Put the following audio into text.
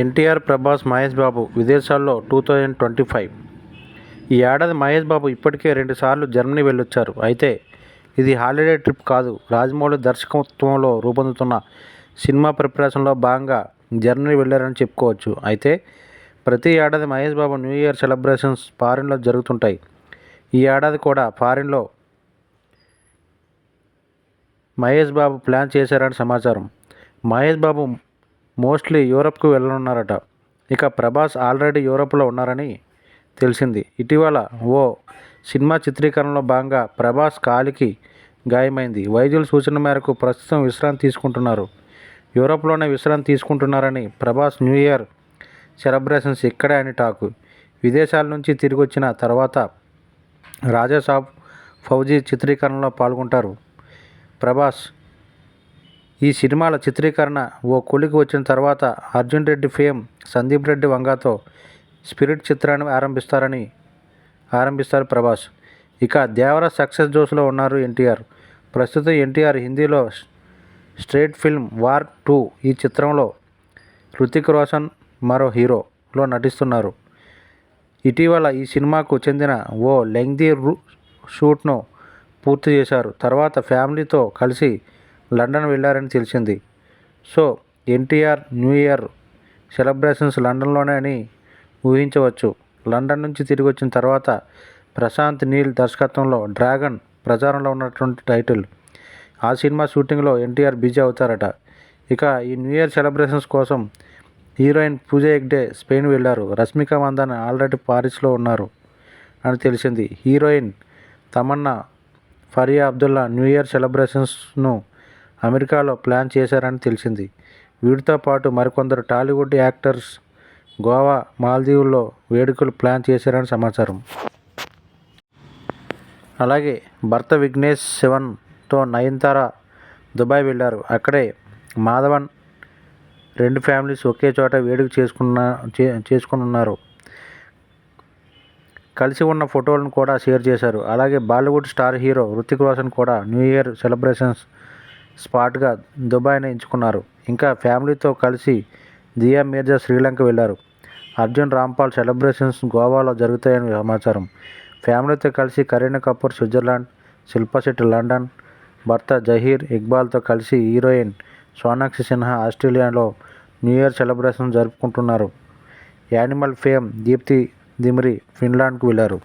ఎన్టీఆర్ ప్రభాస్ మహేష్ బాబు విదేశాల్లో two thousand twenty five ఈ ఏడాది మహేష్ బాబు ఇప్పటికే రెండుసార్లు జర్మనీ వెళ్ళొచ్చారు. అయితే ఇది హాలిడే ట్రిప్ కాదు. రాజమౌళి దర్శకత్వంలో రూపొందుతున్న సినిమా ప్రిపరేషన్లో భాగంగా జర్మనీ వెళ్ళారని చెప్పుకోవచ్చు. అయితే ప్రతి ఏడాది Mahesh Babu new year celebrations ఫారిన్లో జరుగుతుంటాయి. ఈ ఏడాది కూడా ఫారిన్లో మహేష్ బాబు ప్లాన్ చేశారని సమాచారం. మహేష్ బాబు మోస్ట్లీ యూరప్కు వెళ్ళనున్నారట. ఇక ప్రభాస్ ఆల్రెడీ యూరప్లో ఉన్నారని తెలిసింది. ఇటీవల ఓ సినిమా చిత్రీకరణలో భాగంగా ప్రభాస్ కాలికి గాయమైంది. వైద్యుల సూచన మేరకు ప్రస్తుతం విశ్రాంతి తీసుకుంటున్నారు. యూరప్లోనే విశ్రాంతి తీసుకుంటున్నారని ప్రభాస్ న్యూ ఇయర్ సెలబ్రేషన్స్ ఇక్కడే అని టాకు. విదేశాల నుంచి తిరిగి వచ్చిన తర్వాత రాజాసాబ్ ఫౌజీ చిత్రీకరణలో పాల్గొంటారు. ప్రభాస్ ఈ సినిమాల చిత్రీకరణ ఓ కొలికి వచ్చిన తర్వాత అర్జున్ రెడ్డి ఫేమ్ సందీప్ రెడ్డి వంగాతో స్పిరిట్ చిత్రాన్ని ఆరంభిస్తారని ఆరంభిస్తారు ప్రభాస్. ఇక దేవర సక్సెస్ జోస్లో ఉన్నారు ఎన్టీఆర్. ప్రస్తుతం ఎన్టీఆర్ హిందీలో స్ట్రేట్ ఫిల్మ్ వార్ టూ ఈ చిత్రంలో హృతిక్ రోషన్ మరో హీరోలో నటిస్తున్నారు. ఇటీవల ఈ సినిమాకు చెందిన ఓ లెంగ్దీ షూట్ను పూర్తి చేశారు. తర్వాత ఫ్యామిలీతో కలిసి లండన్ వెళ్ళారని తెలిసింది. So NTR new year celebrations లండన్లోనే అని ఊహించవచ్చు. లండన్ నుంచి తిరిగి వచ్చిన తర్వాత ప్రశాంత్ నీల్ దర్శకత్వంలో డ్రాగన్ ప్రచారంలో ఉన్నటువంటి టైటిల్. ఆ సినిమా షూటింగ్లో ఎన్టీఆర్ బిజీ అవుతారట. ఇక ఈ న్యూ ఇయర్ సెలబ్రేషన్స్ కోసం హీరోయిన్ పూజ హెగ్డే స్పెయిన్ వెళ్ళారు. రష్మిక మందాన్ ఆల్రెడీ పారిస్లో ఉన్నారు అని తెలిసింది. Heroine Tamannaah Faria Abdullah new year సెలబ్రేషన్స్ను అమెరికాలో ప్లాన్ చేశారని తెలిసింది. వీటితో పాటు మరికొందరు టాలీవుడ్ యాక్టర్స్ గోవా మాల్దీవుల్లో వేడుకలు ప్లాన్ చేశారని సమాచారం. అలాగే భర్త విఘ్నేష్ శివన్తో నయనతార దుబాయ్ వెళ్ళారు. అక్కడే మాధవన్ రెండు ఫ్యామిలీస్ ఒకే చోట వేడుక చేసుకున్న చే చేసుకున్నారు కలిసి ఉన్న ఫోటోలను కూడా షేర్ చేశారు. అలాగే బాలీవుడ్ స్టార్ హీరో హృతిక్ రోషన్ కూడా న్యూ ఇయర్ సెలబ్రేషన్స్ స్పాట్గా దుబాయ్ని ఎంచుకున్నారు. ఇంకా ఫ్యామిలీతో కలిసి దియా మీర్జా శ్రీలంక వెళ్ళారు అర్జున్ రాంపాల్ సెలబ్రేషన్స్ గోవాలో జరుగుతాయని సమాచారం. ఫ్యామిలీతో కలిసి కరీనా కపూర్ స్విట్జర్లాండ్ శిల్పా శెట్టి లండన్ భర్త జహీర్ ఇక్బాల్తో కలిసి హీరోయిన్ సోనాక్షి సిన్హా ఆస్ట్రేలియాలో న్యూ ఇయర్ సెలబ్రేషన్ జరుపుకుంటున్నారు. యానిమల్ ఫేమ్ దీప్తి దిమిరి ఫిన్లాండ్కు వెళ్ళారు